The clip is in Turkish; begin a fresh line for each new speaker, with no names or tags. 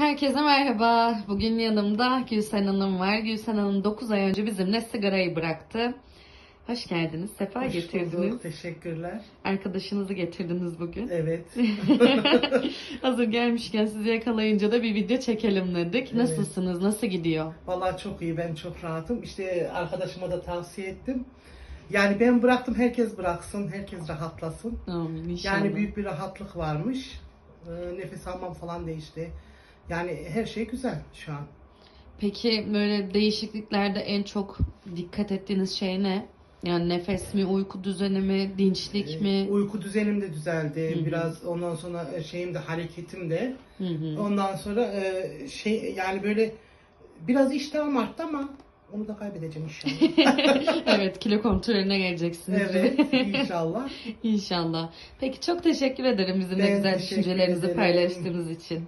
Herkese merhaba. Bugün yanımda Gülsen Hanım var. Gülsen Hanım 9 ay önce bizimle sigarayı bıraktı. Hoş geldiniz. Sefa
Hoş
getirdiniz.
bulduk, Teşekkürler.
Arkadaşınızı getirdiniz bugün.
Evet.
Hazır gelmişken sizi yakalayınca da bir video çekelim dedik.
Evet.
Nasılsınız? Nasıl gidiyor?
Vallahi çok iyi. Ben çok rahatım. İşte arkadaşıma da tavsiye ettim. Yani ben bıraktım. Herkes bıraksın. Herkes rahatlasın.
Amin inşallah.
Yani büyük bir rahatlık varmış. Ee, nefes almam falan değişti. Yani her şey güzel şu an.
Peki böyle değişikliklerde en çok dikkat ettiğiniz şey ne? Yani nefes mi, uyku düzeni mi, dinçlik
Ee,
mi?
Uyku düzenim de düzeldi.
Hı hı.
Biraz ondan sonra e, şeyim de hareketim de.
Hı hı.
Ondan sonra e, şey yani böyle biraz iştahım arttı ama onu da kaybedeceğim inşallah.
evet kilo kontrolüne geleceksiniz.
evet inşallah.
İnşallah. Peki çok teşekkür ederim bizimle
Ben
güzel düşüncelerinizi
ederim.
paylaştığınız için.